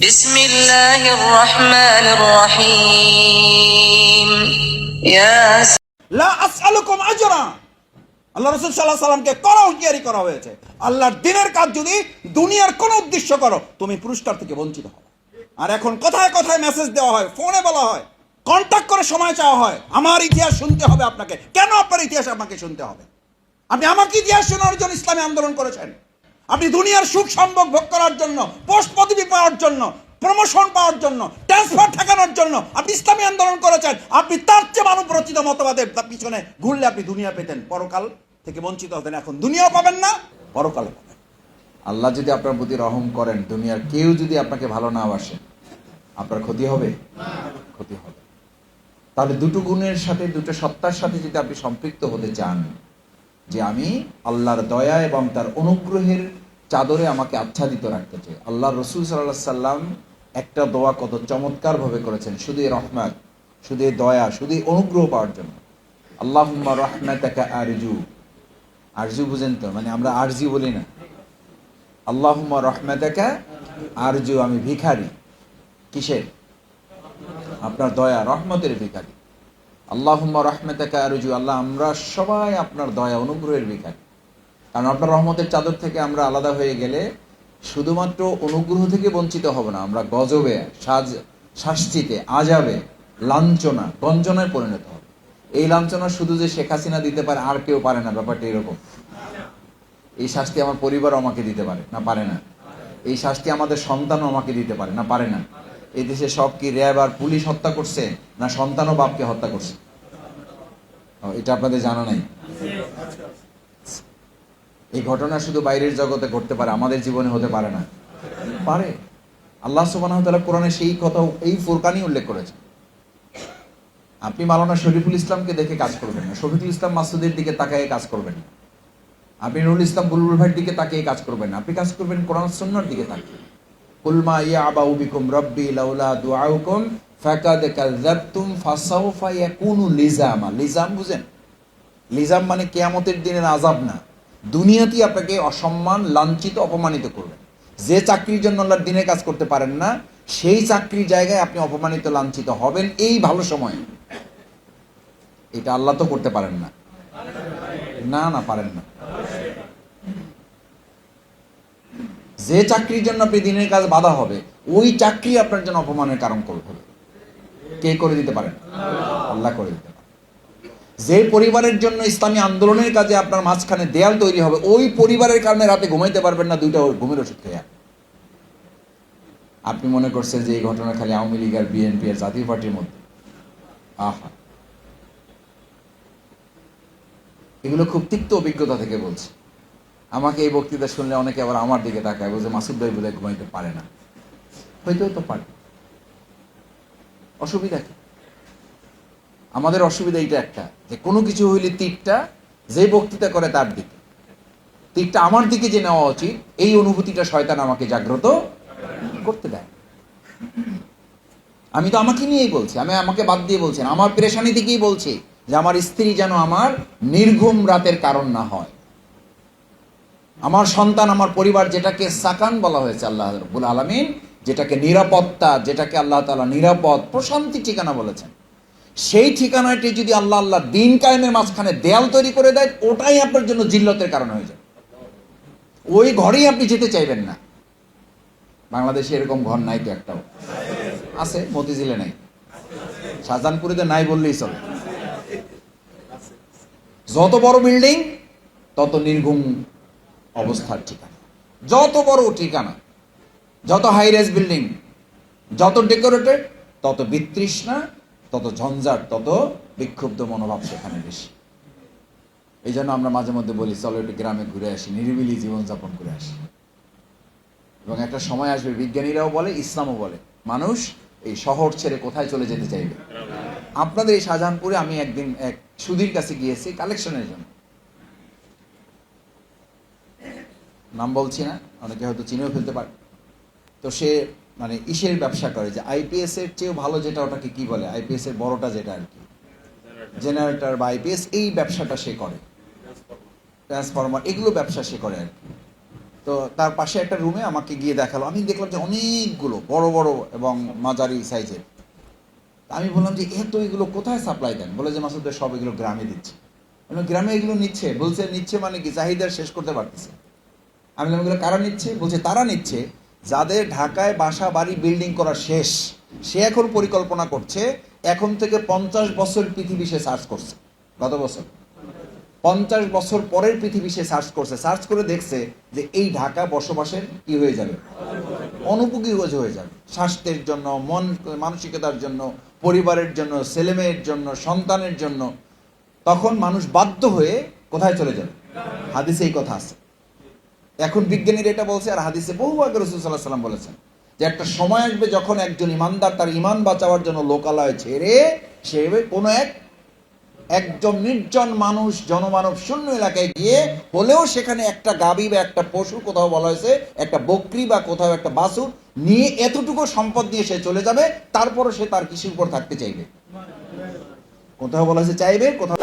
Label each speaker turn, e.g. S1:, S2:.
S1: بسم الله الرحمن الرحيم يا
S2: লা আসআলুকুম আজরা আল্লাহ রসুল সাল্লাহ সাল্লামকে করা হুঁশিয়ারি করা হয়েছে আল্লাহর দিনের কাজ যদি দুনিয়ার কোনো উদ্দেশ্য করো তুমি পুরস্কার থেকে বঞ্চিত হবে আর এখন কথায় কথায় মেসেজ দেওয়া হয় ফোনে বলা হয় কন্ট্যাক্ট করে সময় চাওয়া হয় আমার ইতিহাস শুনতে হবে আপনাকে কেন আপনার ইতিহাস আমাকে শুনতে হবে আপনি আমাকে ইতিহাস শোনার জন্য ইসলামী আন্দোলন করেছেন আপনি দুনিয়ার সুখ সম্ভোগ ভোগ করার জন্য পোস্ট পদবি পাওয়ার জন্য প্রমোশন পাওয়ার জন্য ট্রান্সফার ঠেকানোর জন্য আপনি ইসলামী আন্দোলন করেছেন, আপনি তার চেয়ে মানব রচিত মতবাদের পিছনে ঘুরলে আপনি দুনিয়া পেতেন। পরকাল থেকে বঞ্চিত হতেন। এখন দুনিয়াও পাবেন না, পরকাল পাবেন।
S3: আল্লাহ যদি আপনার প্রতি রহম করেন, দুনিয়ার কেউ যদি আপনাকে ভালো না বাসে, আপনার ক্ষতি হবে? ক্ষতি হবে। তাহলে দুটো গুণের সাথে, দুটো সত্তার সাথে যদি আপনি সম্পৃক্ত হতে চান, যে আমি আল্লাহর দয়া এবং তার অনুগ্রহের চাদরে আমাকে আচ্ছাদিত রাখতে চাই আল্লাহ রসুল সাল্লাহ সাল্লাম একটা দোয়া কত চমৎকার ভাবে করেছেন। শুধু রহমান শুধু দয়া, শুধু অনুগ্রহ পাওয়ার জন্য। আল্লাহ রহমাতাকা আরজু। আরজু বুঝেন তো? মানে আমরা আরজি বলি না। আল্লাহুম্মা রহমাতাকা আরজু, আমি ভিখারি। কিসের? আপনার দয়া, রহমতের ভিখারি। আল্লাহুম্মা রহমাতাকা আরজু, আল্লাহ আমরা সবাই আপনার দয়া, অনুগ্রহের ভিখারি। কারণ আপনার রহমতের চাদর থেকে আমরা আলাদা হয়ে গেলে শুধুমাত্র অনুগ্রহ থেকে বঞ্চিত হব না, আমরা গজবে, সাজ, শাস্তিতে, আজাবে লাঞ্ছনা গঞ্জনায় পরিণত হবে। এই লাঞ্ছনা শুধু যে শেখ হাসিনা দিতে পারে, আর কেউ পারে না, ব্যাপারটা এরকম। এই শাস্তি আমার পরিবার আমাকে দিতে পারে না পারে না। এই শাস্তি আমাদের সন্তানও আমাকে দিতে পারে না পারে না। এই দেশে সব কি র্যাব আর পুলিশ হত্যা করছে, না সন্তানও বাপকে হত্যা করছে? এটা আপনাদের জানা নাই? এই ঘটনা শুধু বাইরের জগতে ঘটতে পারে, আমাদের জীবনে হতে পারে না। পারে। আল্লাহ সুবাহ কোরআনে সেই কথা, এই ফুরকানই উল্লেখ করেছে আপনি মালানা শরীফুল ইসলামকে দেখে কাজ করবেন না, শফিকুল ইসলাম মাসুদের দিকে তাকায় কাজ করবেন না। আপনি নুরুল ইসলাম বুলবুল ভাইয়ের দিকে তাকিয়ে কাজ করবেন না, আপনি কাজ করবেন কোরআন সুন্নার দিকে তাকিয়ে। কুলমা ইয়া আবাউ বিকুম রব্বি লাউলা দুআউকুম ফাকাদ কাযাবতুম ফাসাউফা ইয়াকুনু লিজামা। লিজাম বুঝেন? লিজাম মানে কিয়ামতের দিনের আযাব না। দুনিয়াতেই আপনাকে অসম্মান, লাঞ্ছিত, অপমানিত করবে। যে চাকরির জন্য আল্লাহর দিনে কাজ করতে পারেন না, সেই চাকরির জায়গায় আপনি অপমানিত, লাঞ্ছিত হবেন এই ভালো সময়। এটা আল্লাহ তো করতে পারেন না। না না, পারেন না। যে চাকরির জন্য আপনি দিনের কাজ বাধা হবে, ওই চাকরি আপনার জন্য অপমানের কারণ করবে। কে করে দিতে পারেন? আল্লাহ করে দিতে যে পরিবারের জন্য ইসলামী আন্দোলনের কাজে আপনার মাঝখানে দেয়াল তৈরি হবে, ওই পরিবারের কারণে রাতে ঘুমাইতে পারবেন না, দুইটা ঘুমের ওষুধ খেয়ে আপনি মনে করছেন যে এই ঘটনা খালি আওয়ামী লীগ আর বিএনপি আর জাতীয় পার্টির মধ্যে? আহা। এগুলো খুব তিক্ত অভিজ্ঞতা থেকে বলছি। আমাকে এই বক্তৃতা শুনলে অনেকে আবার আমার দিকে তাকায়, বলছে, মাসুদ ভাই বোধহয় ঘুমাইতে পারে না। হয়তো তো পারে। অসুবিধা কি? আমাদের অসুবিধা এইটা একটা, যে কোনো কিছু হইলে তীরটা যে বক্তৃতা করে তার দিকে। তীরটা আমার দিকে যে নেওয়া উচিত, এই অনুভূতিটা শয়তান আমাকে জাগ্রত করতে দেয়। আমি তো আমাকে নিয়েই বলছি, আমি আমাকে বাদ দিয়ে বলছি আমার পেরেশানি থেকেই বলছি যে আমার স্ত্রী যেন আমার নির্ঘুম রাতের কারণ না হয়। আমার সন্তান, আমার পরিবার যেটাকে সাকান বলা হয়েছে আল্লাহ আলমিন, যেটাকে নিরাপত্তা, যেটাকে আল্লাহ তাআলা নিরাপদ, প্রশান্তি ঠিকানা বলেছেন। সেই ঠিকানাটি যদি আল্লাহ আল্লাহ দিন কায়েমের মাঝখানে দেয়াল তৈরি করে দেয়, ওটাই আপনার জন্য জিল্লতের কারণ হয়ে যায়। ওই ঘরেই আপনি যেতে চাইবেন না। বাংলাদেশে এরকম ঘর নাই তো একটাও। আছে, মতিঝিলে নাই। শাহজাহানপুরিতে নাই বললেই চলে। যত বড় বিল্ডিং, তত নির্ঘুম অবস্থার ঠিকানা। যত বড় ঠিকানা, যত হাই রেস বিল্ডিং যত ডেকোরেটেড তত বিতৃষ্ণা তত ঝঞ্ঝাট, তত বিক্ষুব্ধ মনোভাব সেখানে বেশি। এই জন্য আমরা মাঝে মধ্যে বলি, চলো একটু গ্রামে ঘুরে আসি, নিরিবিলি জীবনযাপন করে আসি। এবং একটা সময় আসবে, বিজ্ঞানীরাও বলে, ইসলামও বলে, মানুষ এই শহর ছেড়ে কোথায় চলে যেতে চাইবে? আপনাদের এই শাহজাহানপুরে আমি একদিন এক সুধীর কাছে গিয়েছি কালেকশনের জন্য। নাম বলছি না, অনেকে হয়তো চিনেও ফেলতে পারে। তো সে মানে ইসের ব্যবসা করে যে আইপিএস এর চেয়েও ভালো যেটা ওটাকে কি বলে? আইপিএস এর বড়টা যেটা আর কি। জেনারেটর বা আইপিএস এই ব্যবসাটা সে করে। ট্রান্সফরমার এগুলো ব্যবসা সে করে আর কি। তো তার পাশে একটা রুমে আমাকে গিয়ে দেখাল। আমি দেখলাম যে অনেকগুলো, বড় বড় এবং মাঝারি সাইজের আমি বললাম যে, এত এগুলো কোথায় সাপ্লাই দেন? বলে যে, মাসুদ সব এগুলো গ্রামে দিচ্ছে। গ্রামে এগুলো নিচ্ছে? বলছে, নিচ্ছে মানে কি? চাহিদা শেষ করতে পারতেছে। আমি বললাম, এগুলো কারা নিচ্ছে? বলছে, তারা নিচ্ছে। যাদের ঢাকায় বাসা, বাড়ি বিল্ডিং করা শেষ, সে এখন পরিকল্পনা করছে, এখন থেকে পঞ্চাশ বছর পৃথিবী সে সার্চ করছে। গত বছর? পঞ্চাশ বছর পরের পৃথিবী সে সার্চ করছে। সার্চ করে দেখছে যে এই ঢাকা বসবাসের কি হয়ে যাবে। অনুপযোগী হয়ে যাবে। স্বাস্থ্যের জন্য, মন, মানসিকতার জন্য, পরিবারের জন্য ছেলেমেয়ের জন্য, সন্তানের জন্য। তখন মানুষ বাধ্য হয়ে কোথায় চলে যাবে? হাদিসে এই কথা আছে। এখন বিজ্ঞানীরা এটা বলছে আর হাদিসে বহু আগে রসুল সাল্লাহ সাল্লাম বলেছেন যে একটা সময় আসবে যখন একজন ইমানদার তার ইমান বাঁচাবার জন্য লোকালয় ছেড়ে সে কোনো এক একজন নির্জন মানুষ, জনমানব শূন্য এলাকায় গিয়ে হলেও সেখানে একটা গাবি বা একটা পশু কোথাও বলা হয়েছে, একটা বকরি বা কোথাও একটা বাছুর নিয়ে এতটুকু সম্পদ নিয়ে সে চলে যাবে, তারপরও সে তার কৃষির উপর থাকতে চাইবে। কোথাও বলা হয়েছে চাইবে, কোথাও